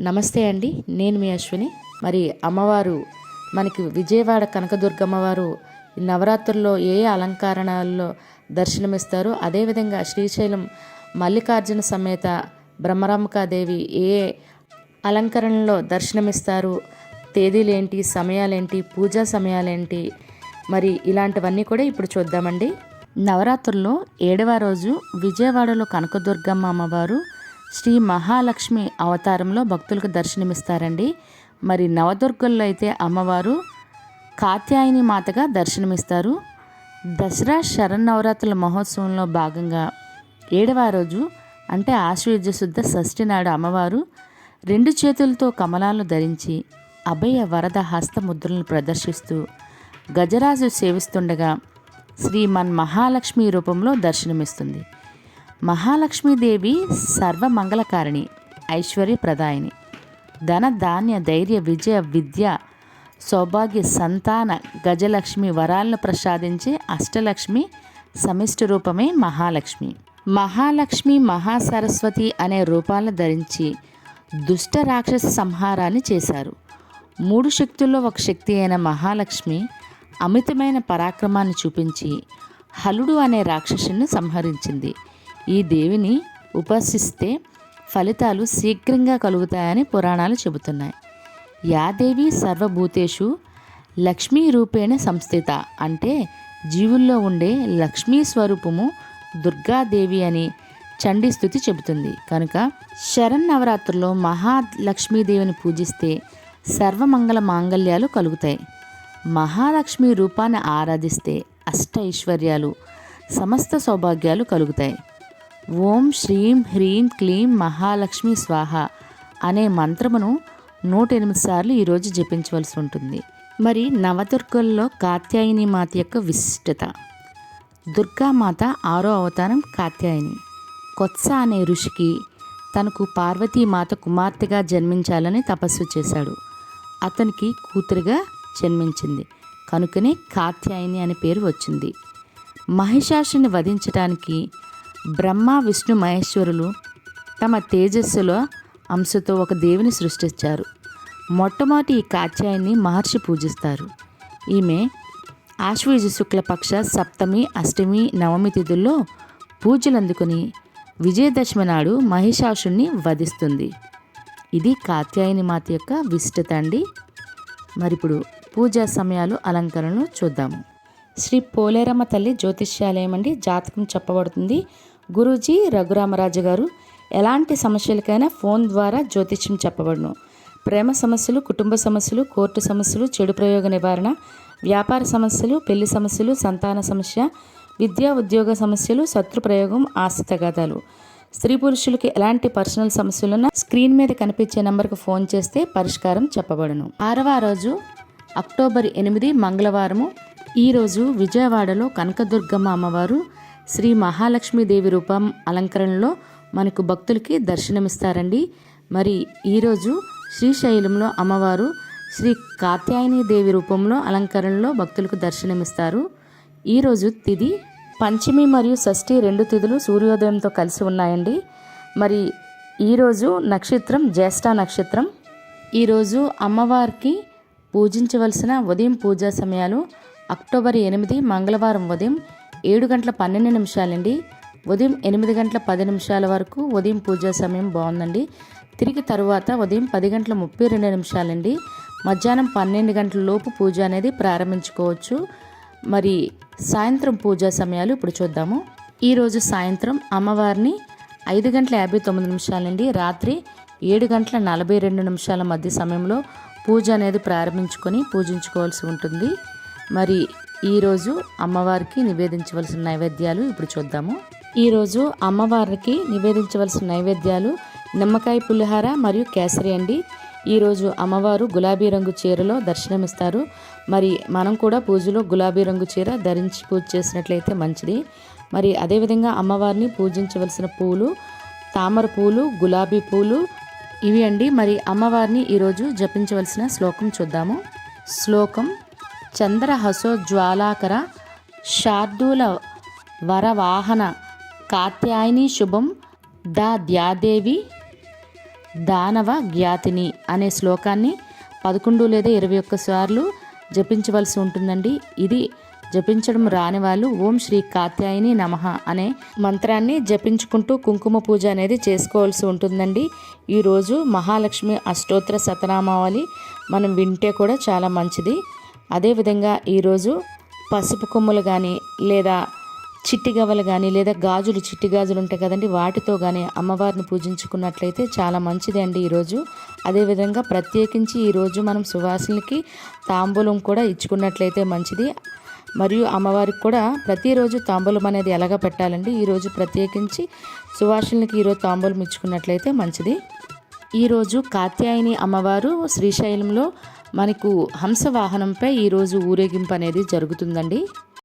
నమస్తే అండి నేను మీ అశ్విని. మరి అమ్మవారు మనకి విజయవాడ కనకదుర్గమ్మవారు ఈ నవరాత్రుల్లో ఏ ఏ అలంకరణల్లో దర్శనమిస్తారో అదేవిధంగా శ్రీశైలం మల్లికార్జున సమేత బ్రహ్మరామకాదేవి ఏ అలంకరణలో దర్శనమిస్తారు తేదీలేంటి సమయాలేంటి పూజా సమయాలేంటి మరి ఇలాంటివన్నీ కూడా ఇప్పుడు చూద్దామండి. నవరాత్రుల్లో ఏడవ రోజు విజయవాడలో కనకదుర్గమ్మ అమ్మవారు శ్రీ మహాలక్ష్మి అవతారంలో భక్తులకు దర్శనమిస్తారండి. మరి నవదుర్గల్లో అయితే అమ్మవారు కాత్యాయని మాతగా దర్శనమిస్తారు. దసరా శరన్నవరాత్రుల మహోత్సవంలో భాగంగా ఏడవ రోజు అంటే ఆశ్వయుజ శుద్ధ షష్ఠి నాడు అమ్మవారు రెండు చేతులతో కమలాలను ధరించి అభయ వరద హస్త ముద్రలను ప్రదర్శిస్తూ గజరాజు సేవిస్తుండగా శ్రీమన్ మహాలక్ష్మి రూపంలో దర్శనమిస్తుంది. మహాలక్ష్మీదేవి సర్వమంగళకారిణి ఐశ్వర్యప్రదాయిని. ధన ధాన్య ధైర్య విజయ విద్య సౌభాగ్య సంతాన గజలక్ష్మి వరాలను ప్రసాదించే అష్టలక్ష్మి సమిష్టి రూపమే మహాలక్ష్మి. మహాలక్ష్మి మహాసరస్వతి అనే రూపాలను ధరించి దుష్ట రాక్షస సంహారాన్ని చేశారు. మూడు శక్తుల్లో ఒక శక్తి అయిన మహాలక్ష్మి అమితమైన పరాక్రమాన్ని చూపించి హలుడు అనే రాక్షసుని సంహరించింది. ఈ దేవిని ఉపాసిస్తే ఫలితాలు శీఘ్రంగా కలుగుతాయని పురాణాలు చెబుతున్నాయి. యాదేవి సర్వభూతేషు లక్ష్మీ రూపేణ సంస్థిత అంటే జీవుల్లో ఉండే లక్ష్మీ స్వరూపము దుర్గాదేవి అని చండీ స్థుతి చెబుతుంది. కనుక శరన్నవరాత్రుల్లో మహాలక్ష్మీదేవిని పూజిస్తే సర్వమంగళ మాంగళ్యాలు కలుగుతాయి. మహాలక్ష్మి రూపాన్ని ఆరాధిస్తే అష్ట ఐశ్వర్యాలు సమస్త సౌభాగ్యాలు కలుగుతాయి. ఓం శ్రీం హ్రీం క్లీం మహాలక్ష్మి స్వాహ అనే మంత్రమును నూట ఎనిమిది సార్లు ఈరోజు జపించవలసి ఉంటుంది. మరి నవదుర్గల్లో కాత్యాయని మాత యొక్క విశిష్టత. దుర్గామాత ఆరో అవతారం కాత్యాయని. కొత్స అనే ఋషికి తనకు పార్వతీమాత కుమార్తెగా జన్మించాలని తపస్సు చేశాడు. అతనికి కూతురుగా జన్మించింది. కనుకనే కాత్యాయని అనే పేరు వచ్చింది. మహిషాసుని వధించడానికి బ్రహ్మ విష్ణు మహేశ్వరులు తమ తేజస్సులో అంశతో ఒక దేవిని సృష్టించారు. మొట్టమొదటి ఈ కాత్యాయని మహర్షి పూజిస్తారు. ఈమె ఆశ్వయుజ శుక్లపక్ష సప్తమి అష్టమి నవమి తిథుల్లో పూజలు అందుకుని విజయదశమి నాడు మహిషాసుని వధిస్తుంది. ఇది కాత్యాయని మాత యొక్క విశిష్టత అండి. మరి ఇప్పుడు పూజా సమయాలు అలంకరణలు చూద్దాము. శ్రీ పోలేరమ్మ తల్లి జ్యోతిష్యాలయం అండి. జాతకం చెప్పబడుతుంది. గురూజీ రఘురామరాజు గారు ఎలాంటి సమస్యలకైనా ఫోన్ ద్వారా జ్యోతిష్యం చెప్పబడును. ప్రేమ సమస్యలు కుటుంబ సమస్యలు కోర్టు సమస్యలు చెడు ప్రయోగ నివారణ వ్యాపార సమస్యలు పెళ్ళి సమస్యలు సంతాన సమస్య విద్యా ఉద్యోగ సమస్యలు శత్రు ప్రయోగం ఆస్తి తగాదాలు. స్త్రీ పురుషులకి ఎలాంటి పర్సనల్ సమస్యలున్నా స్క్రీన్ మీద కనిపించే నెంబర్కు ఫోన్ చేస్తే పరిష్కారం చెప్పబడును. ఆరవ రోజు అక్టోబర్ ఎనిమిది మంగళవారము ఈరోజు విజయవాడలో కనకదుర్గమ్మ అమ్మవారు శ్రీ మహాలక్ష్మీదేవి రూపం అలంకరణలో మనకు భక్తులకి దర్శనమిస్తారండి. మరి ఈరోజు శ్రీశైలంలో అమ్మవారు శ్రీ కాత్యాయని దేవి రూపంలో అలంకరణలో భక్తులకు దర్శనమిస్తారు. ఈరోజు తిది పంచమి మరియు షష్ఠి రెండు తిథులు సూర్యోదయంతో కలిసి ఉన్నాయండి. మరి ఈరోజు నక్షత్రం జ్యేష్ఠ నక్షత్రం. ఈరోజు అమ్మవారికి పూజించవలసిన ఉదయం పూజా సమయాలు అక్టోబర్ ఎనిమిది మంగళవారం ఉదయం ఏడు గంటల పన్నెండు నిమిషాలండి. ఉదయం ఎనిమిది గంటల పది నిమిషాల వరకు ఉదయం పూజా సమయం బాగుందండి. తిరిగి తరువాత ఉదయం పది గంటల ముప్పై రెండు నిమిషాలండి. మధ్యాహ్నం పన్నెండు గంటల లోపు పూజ అనేది ప్రారంభించుకోవచ్చు. మరి సాయంత్రం పూజా సమయాలు ఇప్పుడు చూద్దాము. ఈరోజు సాయంత్రం అమ్మవారిని ఐదు గంటల యాభై తొమ్మిది నిమిషాలండి. రాత్రి ఏడు గంటల నలభై రెండు నిమిషాల మధ్య సమయంలో పూజ అనేది ప్రారంభించుకొని పూజించుకోవాల్సి ఉంటుంది. మరి ఈరోజు అమ్మవారికి నివేదించవలసిన నైవేద్యాలు ఇప్పుడు చూద్దాము. ఈరోజు అమ్మవారికి నివేదించవలసిన నైవేద్యాలు నిమ్మకాయ పులిహార మరియు కేసరి అండి. ఈరోజు అమ్మవారు గులాబీ రంగు చీరలో దర్శనమిస్తారు. మరి మనం కూడా పూజలో గులాబీ రంగు చీర ధరించి పూజ చేసినట్లయితే మంచిది. మరి అదేవిధంగా అమ్మవారిని పూజించవలసిన పూలు తామర పూలు గులాబీ పూలు ఇవి అండి. మరి అమ్మవారిని ఈరోజు జపించవలసిన శ్లోకం చూద్దాము. శ్లోకం చంద్రహసోజ్వాలాకర శార్దూల వరవాహన కాత్యాయని శుభం దా ద్యాదేవి దానవ జ్ఞాతిని అనే శ్లోకాన్ని పదకొండు లేదా ఇరవై ఒక్క సార్లు జపించవలసి ఉంటుందండి. ఇది జపించడం రాని వాళ్ళు ఓం శ్రీ కాత్యాయని నమః అనే మంత్రాన్ని జపించుకుంటూ కుంకుమ పూజ అనేది చేసుకోవాల్సి ఉంటుందండి. ఈరోజు మహాలక్ష్మి అష్టోత్తర శతనామావళి మనం వింటే కూడా చాలా మంచిది. అదేవిధంగా ఈరోజు పసుపు కొమ్ములు కానీ లేదా చిట్టి గవ్వలు కానీ లేదా గాజులు చిట్టి గాజులు ఉంటాయి కదండి వాటితో కానీ అమ్మవారిని పూజించుకున్నట్లయితే చాలా మంచిది అండి ఈరోజు. అదేవిధంగా ప్రత్యేకించి ఈరోజు మనం సువాసనకి తాంబూలం కూడా ఇచ్చుకున్నట్లయితే మంచిది. మరియు అమ్మవారికి కూడా ప్రతిరోజు తాంబూలం అనేది ఎలాగ పెట్టాలండి ఈరోజు ప్రత్యేకించి సువాసులకి ఈరోజు తాంబూలం ఇచ్చుకున్నట్లయితే మంచిది. ఈరోజు కాత్యాయని అమ్మవారు శ్రీశైలంలో మనకు హంస వాహనంపై ఈరోజు ఊరేగింపు అనేది జరుగుతుందండి.